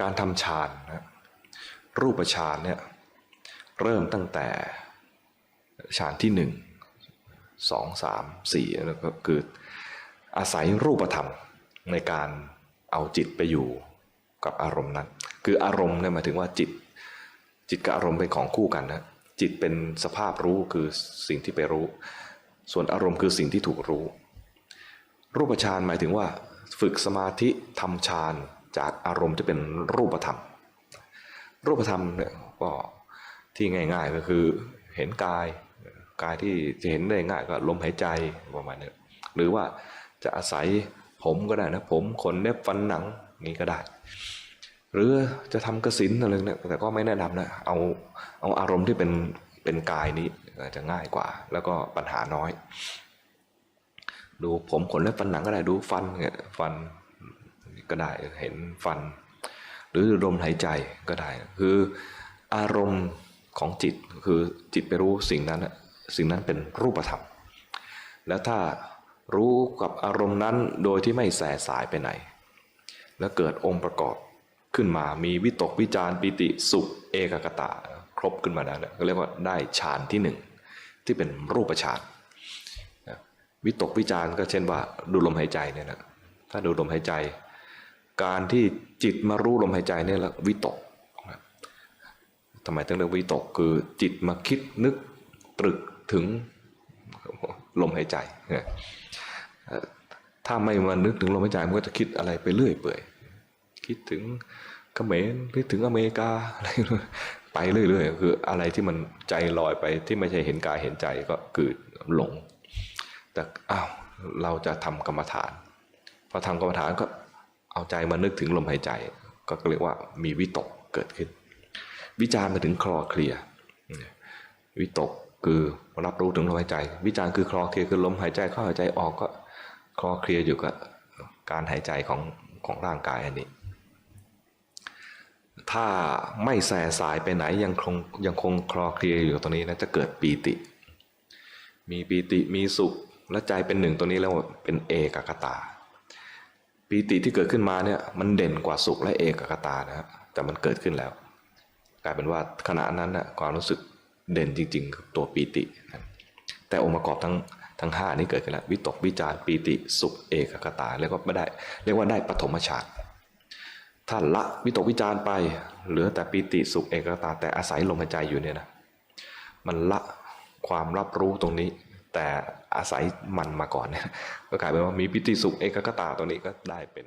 การทำฌานนะรูปฌานเนี่ยเริ่มตั้งแต่ฌานที่หนึ่งสองสามสี่แล้วก็คืออาศัยรูปธรรมในการเอาจิตไปอยู่กับอารมณ์นั้น คืออารมณ์เนี่ยหมายถึงว่าจิต จิตกับอารมณ์เป็นของคู่กันนะจิตเป็นสภาพรู้คือสิ่งที่ไปรู้ ส่วนอารมณ์คือสิ่งที่ถูกรู้ รูปฌานหมายถึงว่า ฝึกสมาธิทำฌาน จากอารมณ์ที่เป็นรูปธรรม รูปธรรมเนี่ยก็ที่ง่าย ๆก็คือเห็นกายกายที่จะเห็นได้ง่ายก็ลมหายใจประมาณนี้หรือว่าจะอาศัยผมก็ได้นะผมขนเล็บฟันหนังนี้ก็ได้ หรือจะทำกสินอะไรเนี่ยแต่ก็ไม่แนะนำนะเอาเอาอารมณ์ที่เป็นเป็นกายนี้จะง่ายกว่า แล้วก็ปัญหาน้อย ดูผมขนเล็บฟันหนังก็ได้ดูฟันเนี่ยฟัน ก็ได้เห็นฟัน หรือลมหายใจก็ได้ คืออารมณ์ของจิตคือจิตไปรู้สิ่งนั้นสิ่งนั้นเป็นรูปธรรม แล้วถ้ารู้กับอารมณ์นั้นโดยที่ไม่แสสายไปไหน แล้วเกิดองค์ประกอบขึ้นมามีวิตกวิจารปิติสุขเอกกตะครบขึ้นมาแล้วก็เรียกว่าได้ฌานที่หนึ่งที่เป็นรูปฌานวิตกวิจารก็เช่นว่าดูลมหายใจเนี่ยนะถ้าดูลมหายใจ การที่จิตมารู้ลมหายใจนี่แหละวิตกทำไมต้องเรียกวิตกคือจิตมาคิดนึกตรึกถึงลมหายใจ ถ้าไม่มานึกถึงลมหายใจมันก็จะคิดอะไรไปเรื่อยเปื่อย คิดถึงเขมรคิดถึงอเมริกาอะไรไปเรื่อยๆคืออะไรที่มันใจลอยไปที่ไม่ใช่เห็นกายเห็นใจก็คือหลง แต่อ้าวเราจะทำกรรมฐาน พอทำกรรมฐานก็ เอาใจมานึกถึงลมหายใจ ก็เรียกว่ามีวิตกเกิดขึ้น วิจารมาถึงคลอเคลียวิตกคือรับรู้ถึงลมหายใจ วิจารคือคลอเคลียคือลมหายใจเข้าหายใจออกก็คลอเคลียอยู่กับการหายใจของของร่างกายอันนี้ ถ้าไม่แส่สายไปไหนยังคงยังคงคลอเคลียอยู่ตรงนี้นะจะเกิดปีติ มีปีติมีสุขและใจเป็นหนึ่งตัวนี้แล้วเป็นเอกคตา ปีติที่เกิดขึ้นมาเนี่ยมันเด่นกว่าสุขและเอกคตานะครับแต่มันเกิดขึ้นแล้ว กลายเป็นว่าขณะนั้นนะความรู้สึกเด่นจริง ๆ คือตัวปีตินะแต่องค์ประกอบทั้งทั้งห้านี้เกิดขึ้นแล้ววิตกวิจารปีติสุขเอกคตาเรียกว่าไม่ได้ เรียกว่าได้ปฐมฌานถ้าละวิตกวิจารไป เหลือแต่ปีติสุขเอกคตา แต่อาศัยลมหายใจอยู่เนี่ยนะมันละความรับรู้ตรงนี้ แต่ อาศัยมันมาก่อนเนี่ยก็กลายเป็นว่ามีปิติสุขเอกคตาตัวนี้ก็ได้เป็น